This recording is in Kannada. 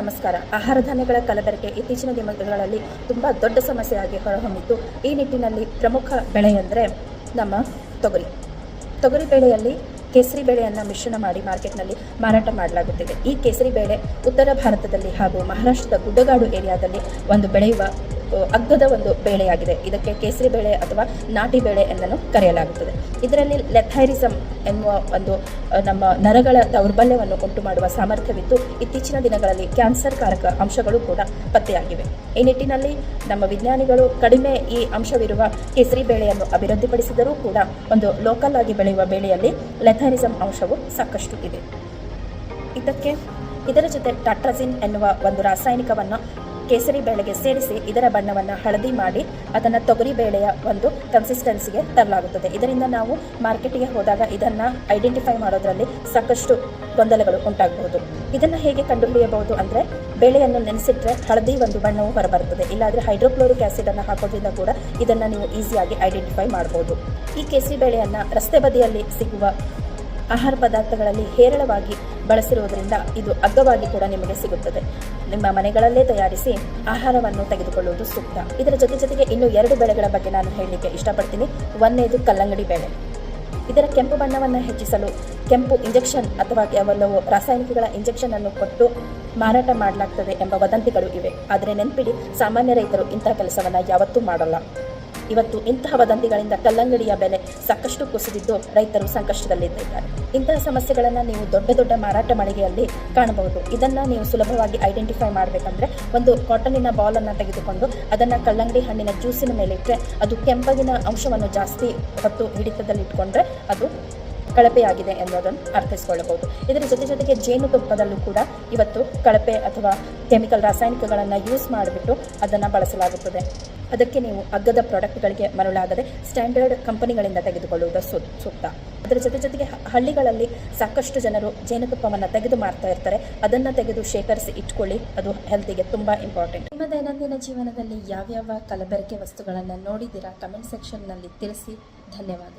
ನಮಸ್ಕಾರ. ಆಹಾರ ಧಾನ್ಯಗಳ ಕಲಬೆರಕೆ ಇತ್ತೀಚಿನ ದಿನಗಳಲ್ಲಿ ತುಂಬ ದೊಡ್ಡ ಸಮಸ್ಯೆಯಾಗಿ ಹೊರಹೊಮ್ಮಿತ್ತು ಈ ನಿಟ್ಟಿನಲ್ಲಿ ಪ್ರಮುಖ ಬೆಳೆ ಅಂದರೆ ನಮ್ಮ ತೊಗರಿ. ತೊಗರಿ ಬೆಳೆಯಲ್ಲಿ ಕೇಸರಿ ಬೇಳೆಯನ್ನು ಮಿಶ್ರಣ ಮಾಡಿ ಮಾರ್ಕೆಟ್ನಲ್ಲಿ ಮಾರಾಟ ಮಾಡಲಾಗುತ್ತಿದೆ. ಈ ಕೇಸರಿ ಬೇಳೆ ಉತ್ತರ ಭಾರತದಲ್ಲಿ ಹಾಗೂ ಮಹಾರಾಷ್ಟ್ರದ ಗುಡ್ಡಗಾಡು ಏರಿಯಾದಲ್ಲಿ ಒಂದು ಬೆಳೆಯುವ ಅಗ್ಗದ ಒಂದು ಬೇಳೆಯಾಗಿದೆ. ಇದಕ್ಕೆ ಕೇಸರಿ ಬೇಳೆ ಅಥವಾ ನಾಟಿ ಬೇಳೆ ಎಂದನ್ನು ಕರೆಯಲಾಗುತ್ತದೆ. ಇದರಲ್ಲಿ ಲೆಥೈರಿಸಮ್ ಎನ್ನುವ ಒಂದು ನಮ್ಮ ನರಗಳ ದೌರ್ಬಲ್ಯವನ್ನು ಉಂಟು ಮಾಡುವ ಸಾಮರ್ಥ್ಯವಿದ್ದು, ಇತ್ತೀಚಿನ ದಿನಗಳಲ್ಲಿ ಕ್ಯಾನ್ಸರ್ ಕಾರಕ ಅಂಶಗಳು ಕೂಡ ಪತ್ತೆಯಾಗಿವೆ. ಈ ನಿಟ್ಟಿನಲ್ಲಿ ನಮ್ಮ ವಿಜ್ಞಾನಿಗಳು ಕಡಿಮೆ ಈ ಅಂಶವಿರುವ ಕೇಸರಿ ಬೇಳೆಯನ್ನು ಅಭಿವೃದ್ಧಿಪಡಿಸಿದರೂ ಕೂಡ ಒಂದು ಲೋಕಲ್ ಆಗಿ ಬೆಳೆಯುವ ಬೇಳೆಯಲ್ಲಿ ಲೆಥೈರಿಸಮ್ ಅಂಶವು ಸಾಕಷ್ಟು ಇದೆ. ಇದಕ್ಕೆ, ಇದರ ಜೊತೆ ಟಾಟ್ರಜಿನ್ ಎನ್ನುವ ಒಂದು ರಾಸಾಯನಿಕವನ್ನು ಕೇಸರಿ ಬೇಳೆಗೆ ಸೇರಿಸಿ ಇದರ ಬಣ್ಣವನ್ನು ಹಳದಿ ಮಾಡಿ ಅದನ್ನು ತೊಗರಿ ಬೇಳೆಯ ಒಂದು ಕನ್ಸಿಸ್ಟೆನ್ಸಿಗೆ ತರಲಾಗುತ್ತದೆ. ಇದರಿಂದ ನಾವು ಮಾರ್ಕೆಟಿಗೆ ಹೋದಾಗ ಇದನ್ನು ಐಡೆಂಟಿಫೈ ಮಾಡೋದರಲ್ಲಿ ಸಾಕಷ್ಟು ಗೊಂದಲಗಳು ಉಂಟಾಗಬಹುದು ಇದನ್ನು ಹೇಗೆ ಕಂಡುಹಿಡಿಯಬಹುದು ಅಂದರೆ ಬೇಳೆಯನ್ನು ನೆನೆಸಿಟ್ಟರೆ ಹಳದಿ ಒಂದು ಬಣ್ಣವು ಹೊರಬರುತ್ತದೆ. ಇಲ್ಲಾಂದರೆ ಹೈಡ್ರೋಕ್ಲೋರಿಕ್ ಆ್ಯಸಿಡನ್ನು ಹಾಕೋದ್ರಿಂದ ಕೂಡ ಇದನ್ನು ನೀವು ಈಸಿಯಾಗಿ ಐಡೆಂಟಿಫೈ ಮಾಡಬಹುದು ಈ ಕೇಸರಿ ಬೇಳೆಯನ್ನು ರಸ್ತೆ ಬದಿಯಲ್ಲಿ ಸಿಗುವ ಆಹಾರ ಪದಾರ್ಥಗಳಲ್ಲಿ ಹೇರಳವಾಗಿ ಬಳಸಿರುವುದರಿಂದ ಇದು ಅಗ್ಗವಾಗಿ ಕೂಡ ನಿಮಗೆ ಸಿಗುತ್ತದೆ. ನಿಮ್ಮ ಮನೆಗಳಲ್ಲೇ ತಯಾರಿಸಿ ಆಹಾರವನ್ನು ತೆಗೆದುಕೊಳ್ಳುವುದು ಸೂಕ್ತ. ಇದರ ಜೊತೆ ಜೊತೆಗೆ ಇನ್ನು ಎರಡು ಬೆಳೆಗಳ ಬಗ್ಗೆ ನಾನು ಹೇಳಲಿಕ್ಕೆ ಇಷ್ಟಪಡ್ತೀನಿ. ಒಂದನೇದು ಕಲ್ಲಂಗಡಿ ಬೆಳೆ. ಇದರ ಕೆಂಪು ಬಣ್ಣವನ್ನು ಹೆಚ್ಚಿಸಲು ಕೆಂಪು ಇಂಜೆಕ್ಷನ್ ಅಥವಾ ಕೆಲವು ರಾಸಾಯನಿಕಗಳ ಇಂಜೆಕ್ಷನ್ ಅನ್ನು ಕೊಟ್ಟು ಮಾರಾಟ ಮಾಡಲಾಗ್ತದೆ ಎಂಬ ವದಂತಿಗಳು ಇವೆ. ಆದರೆ ನೆನ್ಪಿಡಿ, ಸಾಮಾನ್ಯ ರೈತರು ಇಂತಹ ಕೆಲಸವನ್ನು ಯಾವತ್ತೂ ಮಾಡಲ್ಲ. ಇವತ್ತು ಇಂತಹ ವದಂತಿಗಳಿಂದ ಕಲ್ಲಂಗಡಿಯ ಬೆಲೆ ಸಾಕಷ್ಟು ಕುಸಿದಿದ್ದು ರೈತರು ಸಂಕಷ್ಟದಲ್ಲಿದ್ದಾರೆ. ಇಂತಹ ಸಮಸ್ಯೆಗಳನ್ನು ನೀವು ದೊಡ್ಡ ದೊಡ್ಡ ಮಾರಾಟ ಮಳಿಗೆಯಲ್ಲಿ ಕಾಣಬಹುದು. ಇದನ್ನು ನೀವು ಸುಲಭವಾಗಿ ಐಡೆಂಟಿಫೈ ಮಾಡಬೇಕಂದ್ರೆ ಒಂದು ಕಾಟನಿನ ಬಾಲನ್ನು ತೆಗೆದುಕೊಂಡು ಅದನ್ನು ಕಲ್ಲಂಗಡಿ ಹಣ್ಣಿನ ಜ್ಯೂಸಿನ ಮೇಲೆ ಇಟ್ಟರೆ ಅದು ಕೆಂಪಗಿನ ಅಂಶವನ್ನು ಜಾಸ್ತಿ ಹೊತ್ತು ಹಿಡಿತದಲ್ಲಿ ಇಟ್ಕೊಂಡ್ರೆ ಅದು ಕಳಪೆಯಾಗಿದೆ ಎನ್ನುವುದನ್ನು ಅರ್ಥೈಸಿಕೊಳ್ಳಬಹುದು. ಇದರ ಜೊತೆ ಜೊತೆಗೆ ಜೇನುತುಪ್ಪದಲ್ಲೂ ಕೂಡ ಇವತ್ತು ಕಳಪೆ ಅಥವಾ ಕೆಮಿಕಲ್ ರಾಸಾಯನಿಕಗಳನ್ನು ಯೂಸ್ ಮಾಡಿಬಿಟ್ಟು ಅದನ್ನು ಬಳಸಲಾಗುತ್ತದೆ. ಅದಕ್ಕೆ ನೀವು ಅಗ್ಗದ ಪ್ರಾಡಕ್ಟ್ಗಳಿಗೆ ಮರಳಾಗದೆ ಸ್ಟ್ಯಾಂಡರ್ಡ್ ಕಂಪನಿಗಳಿಂದ ತೆಗೆದುಕೊಳ್ಳುವುದು ಸೂಕ್ತ. ಅದರ ಜೊತೆ ಜೊತೆಗೆ ಹಳ್ಳಿಗಳಲ್ಲಿ ಸಾಕಷ್ಟು ಜನರು ಜೇನುತುಪ್ಪವನ್ನು ತೆಗೆದು ಮಾರ್ತಾ ಇರ್ತಾರೆ. ಅದನ್ನು ತೆಗೆದು ಶೇಖರಿಸಿ ಇಟ್ಕೊಳ್ಳಿ. ಅದು ಹೆಲ್ತಿಗೆ ತುಂಬ ಇಂಪಾರ್ಟೆಂಟ್. ನಿಮ್ಮ ದೈನಂದಿನ ಜೀವನದಲ್ಲಿ ಯಾವ್ಯಾವ ಕಲಬೆರಕೆ ವಸ್ತುಗಳನ್ನು ನೋಡಿದ್ದೀರಾ? ಕಮೆಂಟ್ ಸೆಕ್ಷನ್ನಲ್ಲಿ ತಿಳಿಸಿ. ಧನ್ಯವಾದ.